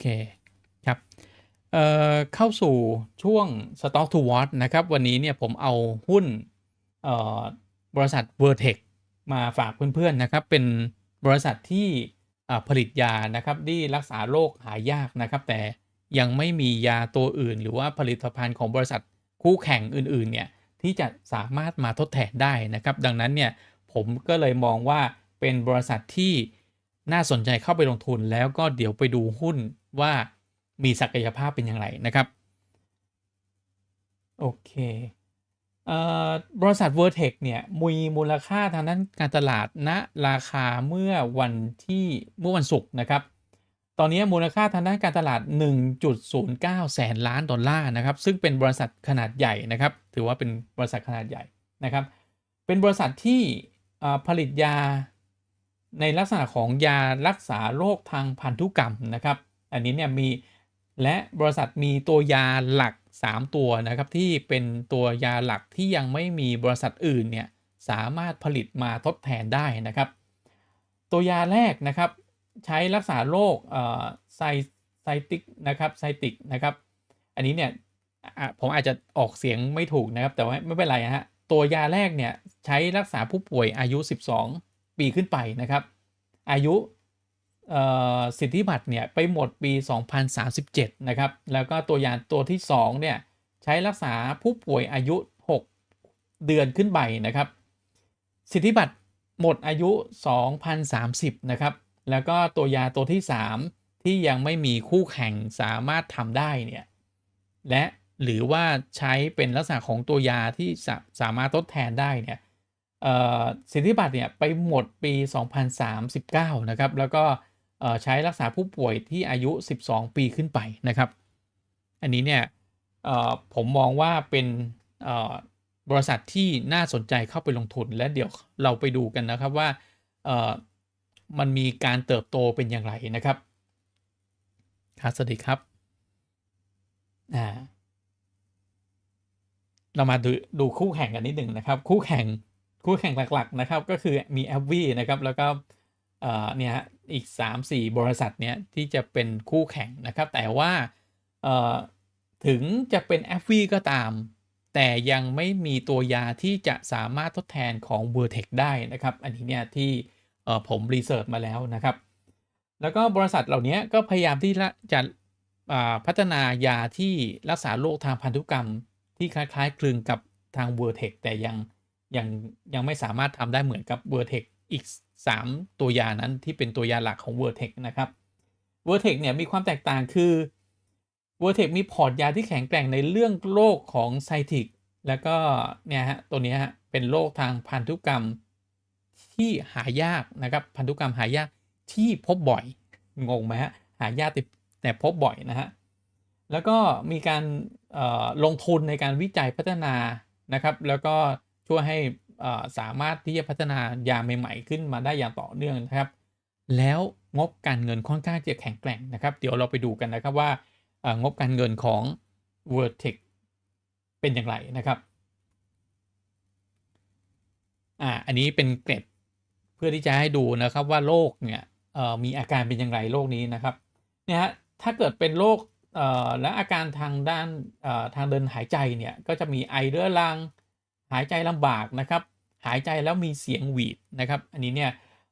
เคครับเเข้าสู่ช่วง Stock to Watch นะครับ วันนี้เนี่ยผมเอาหุ้นบริษัท Vertex มาฝากเพื่อนๆนะครับ เป็นบริษัทที่ผลิตยานะครับที่รักษาโรคหายากนะครับ แต่ยังไม่มียาตัวอื่น หรือว่าผลิตภัณฑ์ของบริษัทคู่แข่งอื่นๆเนี่ยที่จะสามารถมาทดแทนได้นะครับ ดังนั้นเนี่ยผมก็เลยมองว่าเป็นบริษัทที่น่าสนใจเข้าไปลงทุนแล้วก็เดี๋ยวไปดูหุ้น ว่ามีศักยภาพเป็นอย่างไรนะครับ โอเคเอ่อบริษัท Vertex เนี่ยมีมูลค่าทางด้านการตลาดณราคาเมื่อวันที่เมื่อวันศุกร์นะครับ ตอนนี้มูลค่าทางด้านการตลาด 1.09 แสนล้านดอลลาร์นะครับ ซึ่งเป็นบริษัทขนาดใหญ่นะครับ ถือว่าเป็นบริษัทขนาดใหญ่นะครับ เป็นบริษัทที่ผลิตยาในลักษณะของยารักษาโรคทางพันธุกรรมนะครับ อันนี้เนี่ยมีและบริษัทมีตัวยาหลัก 3 ตัวนะครับที่เป็นตัวยาหลักที่ยังไม่มีบริษัทอื่นเนี่ยสามารถผลิตมาทดแทนได้นะครับ ตัวยาแรกนะครับใช้รักษาโรคไซไซติกนะครับไซติกนะครับ อันนี้เนี่ยผมอาจจะออกเสียงไม่ถูกนะครับ แต่ว่าไม่เป็นไรนะฮะตัวยาแรกเนี่ยใช้รักษาผู้ป่วยอายุ 12 ปีขึ้นไปนะครับ อายุ สิทธิบัตรเนี่ยไปหมดปี 2037 นะครับ แล้วก็ตัวยาตัวที่2เนี่ยใช้รักษาผู้ป่วยอายุ 6 เดือนขึ้นไปนะครับ สิทธิบัตรหมดอายุ 2030 นะครับ แล้วก็ตัวยาตัวที่ 3 ที่ยังไม่มีคู่แข่งสามารถทำได้เนี่ย และหรือว่าใช้เป็นลักษณะของตัวยาที่สาสามารถทดแทนได้เนี่ยสิทธิบัตรเนี่ยไปหมดปี 2039 นะครับ แล้วก็ ใช้รักษาผู้ป่วยที่อายุ 12 ปีขึ้นไปนะครับ อันนี้เนี่ยผมมองว่าเป็นบริษัทที่น่าสนใจเข้าไปลงทุนและเดี๋ยวเราไปดูกันนะครับว่ามันมีการเติบโตเป็นอย่างไรนะครับครับสวัสดีครับอ่าเรามาดูดูคู่แข่งกันนิดหนึ่งนะครับ คู่แข่งคู่แข่งหลักๆนะครับ ก็คือมีแอ v วีนะครับ แล้วก็เนี่ย อีก 3-4 บริษัทเนี้ยที่จะเป็นคู่แข่งนะครับ แต่ว่าเอ่อถึงจะเป็นแอ v วีก็ตาม แต่ยังไม่มีตัวยาที่จะสามารถทดแทนของเ Vertex ได้นะครับ อันนี้เนี่ยที่ผมรีเสิร์ชมาแล้วนะครับ แล้วก็บริษัทเหล่านี้ก็พยายามที่จะพัฒนายาที่รักษาโรคทางพันธุกรรม ที่คล้ายๆคลึงกับทางเ Vertex แต่ยังยังยังไม่สามารถทำได้เหมือนกับเ Vertex อีก 3 ตัวยานั้นที่เป็นตัวยาหลักของ Vertex นะครับ Vertex เนี่ยมีความแตกต่างคือ Vertex มีพอร์ตยาที่แข็งแกร่งในเรื่องโรคของไซติกแล้วก็เนี่ยฮะตัวนี้ฮะเป็นโรคทางพันธุกรรมที่หายากนะครับพันธุกรรมหายากที่พบบ่อยงงไหมฮะหายากแต่แต่พบบ่อยนะฮะแล้วก็มีการลงทุนในการวิจัยพัฒนานะครับ แล้วก็ช่วยให้ สามารถที่จะพัฒนายาใหม่ๆขึ้นมาได้อย่างต่อเนื่องนะครับ แล้วงบการเงินค่อนข้างจะแข็งแกร่งนะครับ เดี๋ยวเราไปดูกันนะครับว่างบการเงินของ Vertex เป็นอย่างไรนะครับอ่าอันนี้เป็นเกร็ดเพื่อที่จะให้ดูนะครับว่าโรคเนี่ยมีอาการเป็นอย่างไรโรคนี้นะครับเนี่ยฮะถ้าเกิดเป็นโรคและอาการทางด้านทางเดินหายใจเนี่ยก็จะมีไอเรื้อรังหายใจลำบากนะครับ หายใจแล้วมีเสียงหวีดนะครับ อันนี้เนี่ย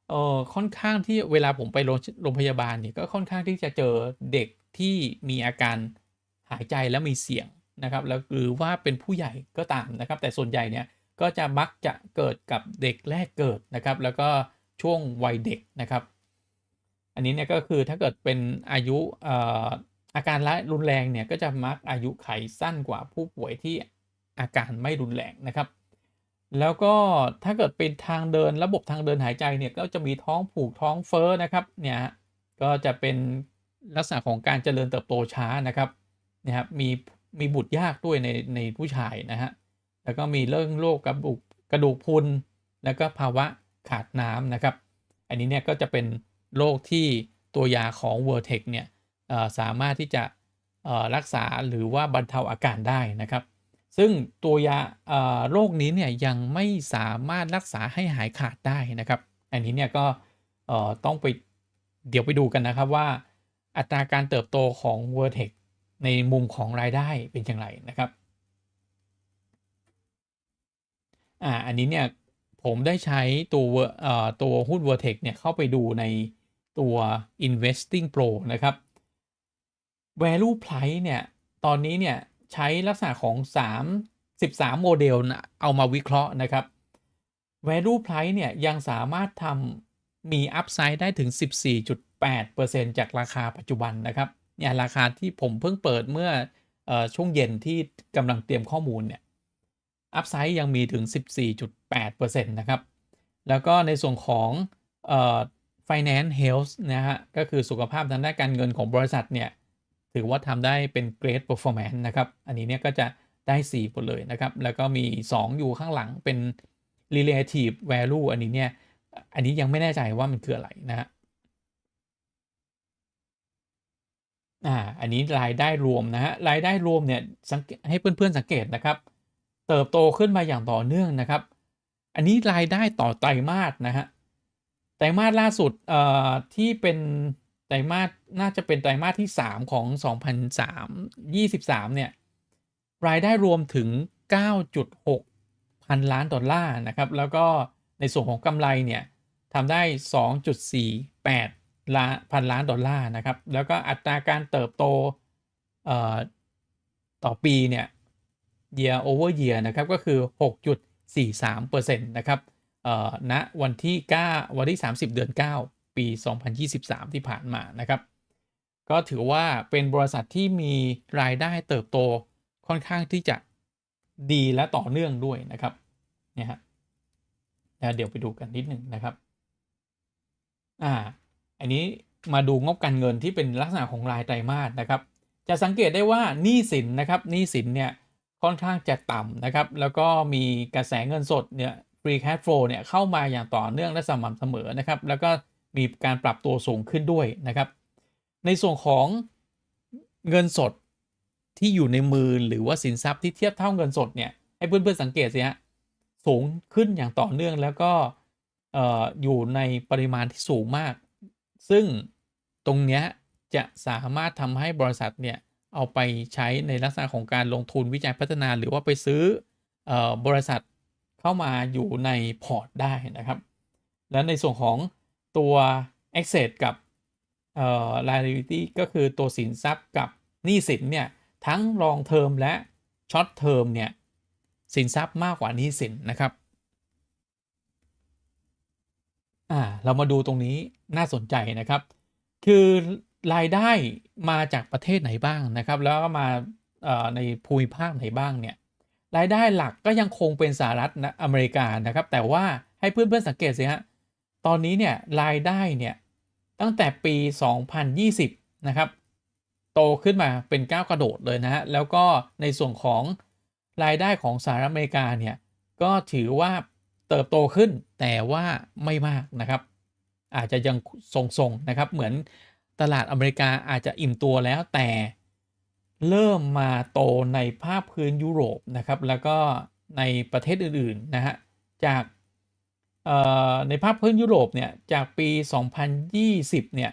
เอ่อค่อนข้างที่เวลาผมไปโรงพยาบาลเนี่ยก็ค่อนข้างที่จะเจอเด็กที่มีอาการหายใจแล้วมีเสียงนะครับแล้วหรือว่าเป็นผู้ใหญ่ก็ตามนะครับ แต่ส่วนใหญ่เนี่ยก็จะมักจะเกิดกับเด็กแรกเกิดนะครับ แล้วก็ช่วงวัยเด็กนะครับ อันนี้เนี่ยก็คือถ้าเกิดเป็นอายุเอ่ออาการร้ายรุนแรงเนี่ยก็จะมักอายุไขสั้นกว่าผู้ป่วยที่อาการไม่รุนแรงนะครับ แล้วก็ถ้าเกิดเป็นทางเดินระบบทางเดินหายใจเนี่ยก็จะมีท้องผูกท้องเฟ้อนะครับเนี่ยก็จะเป็นลักษณะของการเจริญเติบโตช้านะครับนะครับมีมีบุตรยากด้วยในในผู้ชายนะฮะแล้วก็มีเรื่องโรคกระดูกกระดูกพุนแล้วก็ภาวะขาดน้ำนะครับ อันนี้เนี่ยก็จะเป็นโรคที่ตัวยาของ Vertex เนี่ยสามารถที่จะรักษาหรือว่าบรรเทาอาการได้นะครับ ซึ่งตัวยาโรคนี้เนี่ยยังไม่สามารถรักษาให้หายขาดได้นะครับ อันนี้เนี่ยก็ต้องไปเดี๋ยวไปดูกันนะครับว่า อัตราการเติบโตของ Vertex ในมุมของรายได้เป็นอย่างไรนะครับอ่าอันนี้เนี่ยผมได้ใช้ตัวเอ่อตัวหุ้น Vertex เนี่ยเข้าไปดูในตัว Investing Pro นะครับ Value Price เนี่ยตอนนี้เนี่ย ใช้ลักษณะของ 3 13 โมเดลนะเอามาวิเคราะห์นะครับ Value Price เนี่ยยังสามารถทำมี Upside ได้ถึง 14.8%จากราคาปัจจุบันนะครับเนี่ยราคาที่ผมเพิ่งเปิดเมื่ออช่วงเย็นที่กำลังเตรียมข้อมูลเนี่ย Upside ยังมีถึง 14.8%นะครับ แล้วก็ในส่วนของเอ่อ Finance Health นะฮะก็คือสุขภาพทางด้านการเงินของบริษัทเนี่ย ถือว่าทำได้เป็น Great Performance นะครับ อันนี้เนี่ยก็จะได้ 4 หมดเลยนะครับ แล้วก็มี 2 อยู่ข้างหลังเป็น Relative Value อันนี้เนี่ย อันนี้ยังไม่แน่ใจว่ามันคืออะไรนะฮะอ่า อันนี้รายได้รวมนะฮะ รายได้รวมเนี่ยสังเกตให้เพื่อนๆสังเกตนะครับ เติบโตขึ้นมาอย่างต่อเนื่องนะครับ อันนี้รายได้ต่อไตรมาสนะฮะ ไตรมาสล่าสุดเอ่อที่เป็น ไตรมาสน่าจะเป็นไตรมาสที่ 3 ของ 2003 23 เนี่ย รายได้รวมถึง 9.6 พันล้านดอลลาร์นะครับ แล้วก็ในส่วนของกำไรเนี่ยทำได้ 2.48ล้านพันล้านดอลลาร์นะครับ แล้วก็อัตราการเติบโตเอ่อต่อปีเนี่ย year over year นะครับ ก็คือ 6.43%นะครับเอ่อณวันที่ 9 วันที่ 30 เดือน 9 ปี 2023 ที่ผ่านมานะครับ ก็ถือว่าเป็นบริษัทที่มีรายได้เติบโตค่อนข้างที่จะดีและต่อเนื่องด้วยนะครับเนี่ยฮะเดี๋ยวไปดูกันนิดหนึ่งนะครับอ่าอันนี้มาดูงบการเงินที่เป็นลักษณะของรายไตรมาสนะครับ จะสังเกตได้ว่าหนี้สินนะครับหนี้สินเนี่ยค่อนข้างจะต่ำนะครับ แล้วก็มีกระแสเงินสดเนี่ย free cash flow เนี่ยเข้ามาอย่างต่อเนื่องและสม่ำเสมอนะครับ แล้วก็ มีการปรับตัวสูงขึ้นด้วยนะครับ ในส่วนของเงินสดที่อยู่ในมือหรือว่าสินทรัพย์ที่เทียบเท่าเงินสดเนี่ยให้เพื่อนๆสังเกตสิฮะสูงขึ้นอย่างต่อเนื่องแล้วก็เอ่อยู่ในปริมาณที่สูงมาก ซึ่งตรงเนี้ยจะสามารถทำให้บริษัทเนี่ยเอาไปใช้ในลักษณะของการลงทุนวิจัยพัฒนา หรือว่าไปซื้อออบริษัทเข้ามาอยู่ในพอร์ตได้นะครับ แล้วในส่วนของ ตัว Access กับเอ่อ liability ก็คือตัวสินทรัพย์กับหนี้สินเนี่ย ทั้ง long term และ short term เนี่ย สินทรัพย์มากกว่าหนี้สินนะครับอ่าเรามาดูตรงนี้น่าสนใจนะครับ คือรายได้มาจากประเทศไหนบ้างนะครับ แล้วก็มาในภูมิภาคไหนบ้างเนี่ยรายได้หลักก็ยังคงเป็นสหรัฐนะอเมริกานะครับ แต่ว่าให้เพื่อนๆสังเกตสิฮะ ตอนนี้เนี่ยรายได้เนี่ยตั้งแต่ปี 2020 นะครับ โตขึ้นมาเป็นก้าวกระโดดเลยนะฮะ แล้วก็ในส่วนของรายได้ของสหรัฐอเมริกาเนี่ย ก็ถือว่าเติบโตขึ้นแต่ว่าไม่มากนะครับ อาจจะยังทรงๆนะครับ เหมือนตลาดอเมริกาอาจจะอิ่มตัวแล้วแต่เริ่มมาโตในภาคพื้นยุโรปนะครับ แล้วก็ในประเทศอื่นๆนะฮะ จาก ในภาคพื้นยุโรปเนี่ยจากปี 2020 เนี่ย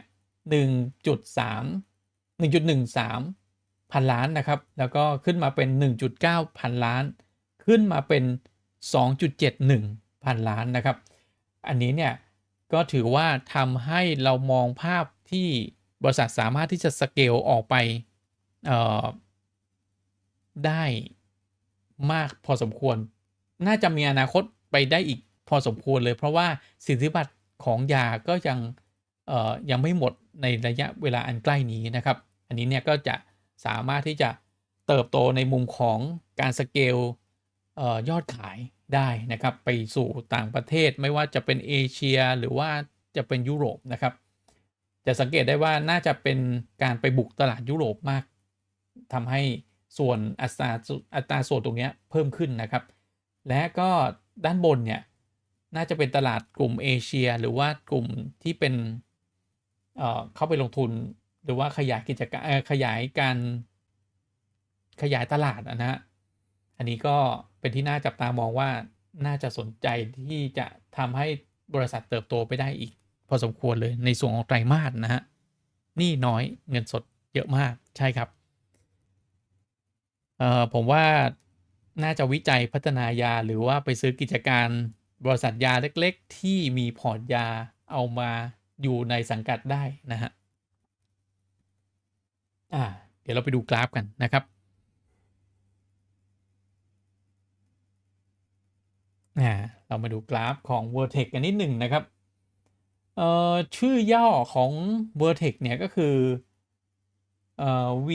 1.3 1.13 พันล้านนะครับ แล้วก็ขึ้นมาเป็น 1.9 พันล้าน ขึ้นมาเป็น 2.71 พันล้านนะครับ อันนี้เนี่ยก็ถือว่าทำให้เรามองภาพที่บริษัทสามารถที่จะสเกลออกไปได้มากพอสมควร น่าจะมีอนาคตไปได้อีก พอสมควรเลย เพราะว่าสิทธิบัตรของยาก็ยังยังไม่หมดในระยะเวลาอันใกล้นี้นะครับ อันนี้เนี่ยก็จะสามารถที่จะเติบโตในมุมของการสเกลยอดขายได้นะครับ ไปสู่ต่างประเทศไม่ว่าจะเป็นเอเชียหรือว่าจะเป็นยุโรปนะครับ จะสังเกตได้ว่าน่าจะเป็นการไปบุกตลาดยุโรปมากทำให้ส่วนอัตราอัตราส่วนตรงนี้เพิ่มขึ้นนะครับ และก็ด้านบนเนี่ย น่าจะเป็นตลาดกลุ่มเอเชีย หรือว่ากลุ่มที่เป็นเอ่อเข้าไปลงทุน หรือว่าขยายกิจการขยายการขยายตลาดนะฮะอันนี้ก็เป็นที่น่าจับตามองว่าน่าจะสนใจที่จะทำให้บริษัทเติบโตไปได้อีก พอสมควรเลยในส่วนของไตรมาสนะฮะนี้น้อยเงินสดเยอะมากใช่ครับเอ่อผมว่าน่าจะวิจัยพัฒนายาหรือว่าไปซื้อกิจการ บริษัทยาเล็กๆ ที่มีพอร์ตยาเอามาอยู่ในสังกัดได้นะฮะอ่าเดี๋ยวเราไปดูกราฟกันนะครับอ่าเรามาดูกราฟของ Vertex กันนิดหนึ่งนะครับเอ่อชื่อย่อของ Vertex เนี่ยก็คือเอ่อ V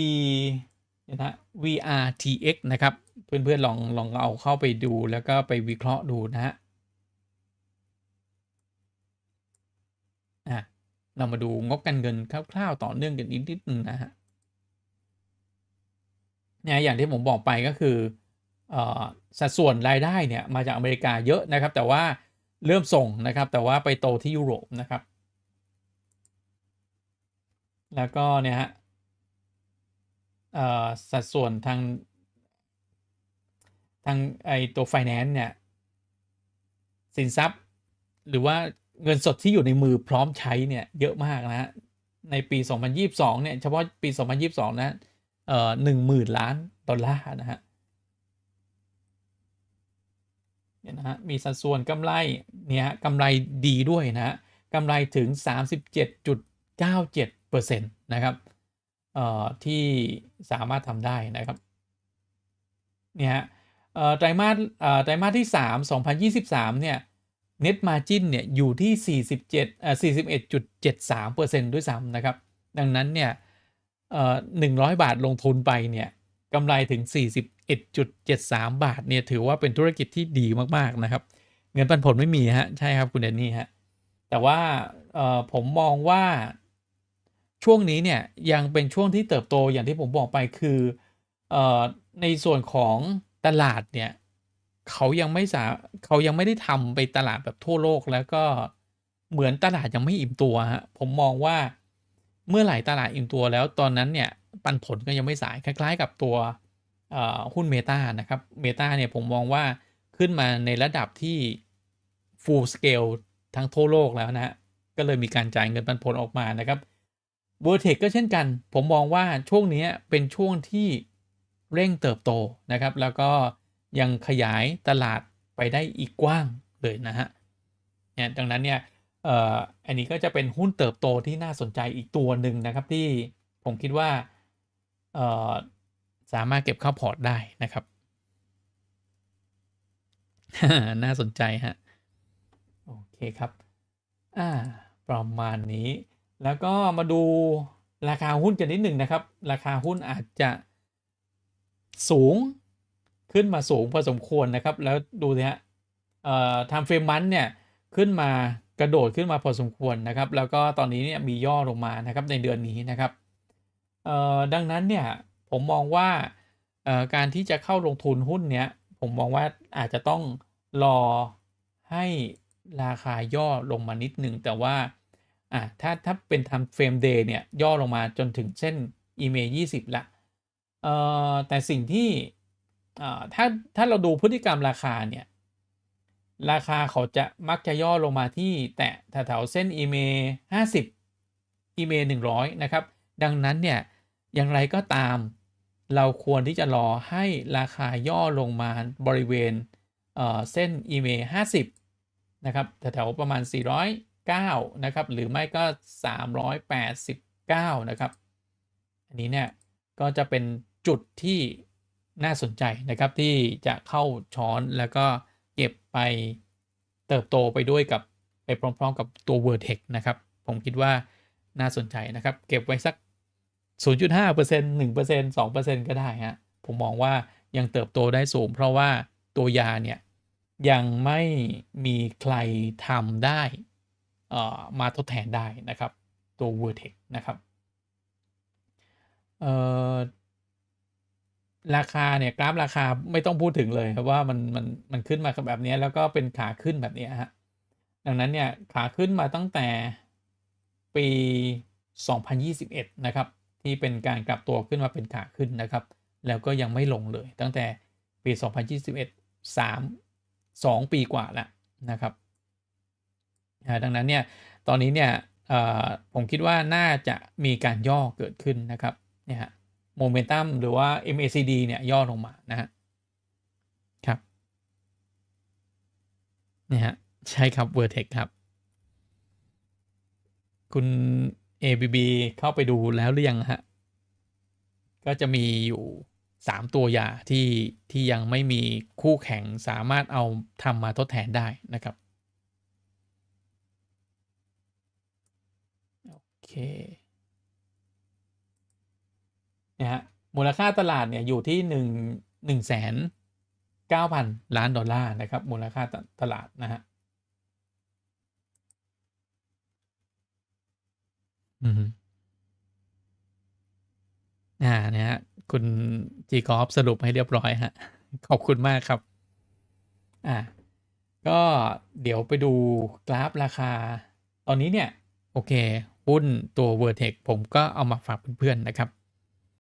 นะ VRTX นะครับ เพื่อนๆลองลองเอาเข้าไปดูแล้วก็ไปวิเคราะห์ดูนะฮะ อะเรามาดูงบการเงินคร่าวๆต่อเนื่องกันอีกนิดนึงนะฮะเนี่ยอย่างที่ผมบอกไปก็คืออ่อสัดส่วนรายได้เนี่ยมาจากอเมริกาเยอะนะครับ แต่ว่าเริ่มส่งนะครับ แต่ว่าไปโตที่ยุโรปนะครับ แล้วก็เนี่ยฮะอ่อสัดส่วนทางทางไอตัว finance เนี่ยสินทรัพย์ หรือว่า เงินสดที่อยู่ในมือพร้อมใช้เนี่ยเยอะมากนะฮะในปี 2022 เนี่ยเฉพาะปี 2022 นะเอ่อหนึ่งหมื่นล้านดอลลาร์นะฮะเนี่ยนะฮะมีสัดส่วนกำไรเนี่ยกำไรดีด้วยนะฮะกำไรถึง 37.97%นะครับเอ่อที่สามารถทำได้นะครับเนี่ยฮะเอ่อไตรมาสเอ่อไตรมาสที่ 3 2023 เนี่ย Net Margin เนี่ยอยู่ที่ 47เอ่อ41.73%ด้วยซ้ำนะครับ ดังนั้นเนี่ยเอ่อ100 บาทลงทุนไปเนี่ยกำไรถึง 41.73 บาทเนี่ยถือว่าเป็นธุรกิจที่ดีมากๆนะครับ เงินปันผลไม่มีฮะใช่ครับคุณเดนนี่ฮะแต่ว่าเอ่อผมมองว่าช่วงนี้เนี่ยยังเป็นช่วงที่เติบโตอย่างที่ผมบอกไปคือเอ่อในส่วนของตลาดเนี่ย เขายังไม่สาเขายังไม่ได้ทำไปตลาดแบบทั่วโลกแล้วก็เหมือนตลาดยังไม่อิ่มตัวฮะผมมองว่าเมื่อไหร่ตลาดอิ่มตัวแล้วตอนนั้นเนี่ยปันผลก็ยังไม่สายคล้าย ๆ กับตัวหุ้นเมตานะครับเมตาเนี่ยผมมองว่าขึ้นมาในระดับที่ full scale ทั้งทั่วโลกแล้วนะฮะก็เลยมีการจ่ายเงินปันผลออกมานะครับ v e r t e x ก็เช่นกัน ผมมองว่าช่วงนี้เป็นช่วงที่เร่งเติบโตนะครับ แล้วก็ ยังขยายตลาดไปได้อีกกว้างเลยนะฮะเนี่ยดังนั้นเนี่ยเอ่ออันนี้ก็จะเป็นหุ้นเติบโตที่น่าสนใจอีกตัวหนึ่งนะครับที่ผมคิดว่าเอ่อสามารถเก็บเข้าพอร์ตได้นะครับ น่าสนใจฮะ โอเคครับอ่าประมาณนี้ แล้วก็มาดูราคาหุ้นกันนิดหนึ่งนะครับ ราคาหุ้นอาจจะสูง ขึ้นมาสูงพอสมควรนะครับ แล้วดูสิฮะทำเฟรมมันเนี่ยขึ้นมากระโดดขึ้นมาพอสมควรนะครับ แล้วก็ตอนนี้เนี่ยมีย่อลงมานะครับในเดือนนี้นะครับดังนั้นเนี่ยผมมองว่าการที่จะเข้าลงทุนหุ้นเนี้ยผมมองว่าอาจจะต้องรอให้ราคาย่อลงมานิดหนึ่งแต่ว่าอะถ้าถ้าเป็นทำเฟรมเดย์เนี่ยย่อลงมาจนถึงเส้นอีเมย์ยี่สิบละเอ่อแต่สิ่งที่ ถ้าถ้าเราดูพฤติกรรมราคาเนี่ย ราคาเขาจะมักจะย่อลงมาที่แตะแถวๆเส้น EMA 50 EMA 100นะครับ ดังนั้นเนี่ยอย่างไรก็ตามเราควรที่จะรอให้ราคาย่อลงมาบริเวณเเส้น EMA 50นะครับแถวๆประมาณ 409 นะครับ หรือไม่ก็ 389 นะครับ อันนี้เนี่ย ก็จะเป็นจุดที่ น่าสนใจนะครับที่จะเข้าช้อนแล้วก็เก็บไปเติบโตไปด้วยกับไปพร้อมๆ กับตัว Vertex นะครับ ผมคิดว่าน่าสนใจนะครับ เก็บไว้สัก 0.5% 1% 2%ก็ได้ฮะผมมองว่ายังเติบโตได้สูง เพราะว่าตัวยาเนี่ยยังไม่มีใครทำได้มาทดแทนได้นะครับ ตัว Vertex นะครับเอ่อ ราคาเนี่ยกราฟราคาไม่ต้องพูดถึงเลยครับว่ามันมันมันขึ้นมาแบบนี้แล้วก็เป็นขาขึ้นแบบนี้ฮะดังนั้นเนี่ยขาขึ้นมาตั้งแต่ปี 2021 นะครับ ที่เป็นการกลับตัวขึ้นมาเป็นขาขึ้นนะครับ แล้วก็ยังไม่ลงเลย ตั้งแต่ปี 2021 3 2 ปีกว่าแล้วนะครับดังนั้นเนี่ยตอนนี้เนี่ยผมคิดว่าน่าจะมีการย่อเกิดขึ้นนะครับเนี่ยฮะ โมเมนตัมหรือว่า MACD เนี่ยย่อลงมานะฮะครับนี่ฮะใช่ครับ Vertex ครับ คุณ ABB เข้าไปดูแล้วหรือยังฮะ ก็จะมีอยู่สามตัวยาที่ที่ยังไม่มีคู่แข่งสามารถเอาทำมาทดแทนได้นะครับ โอเค นะฮะมูลค่าตลาดเนี่ยอยู่ที่หนึ่งหนึ่งแสนเก้าพันล้านดอลลาร์นะครับ มูลค่าตลาดนะฮะอือฮึอ่านะฮะคุณจีกอฟสรุปให้เรียบร้อยฮะ ขอบคุณมากครับ อ่า ก็เดี๋ยวไปดูกราฟราคา ตอนนี้เนี่ย โอเค หุ้นตัว Vertex ผมก็เอามาฝากเพื่อนๆนะครับ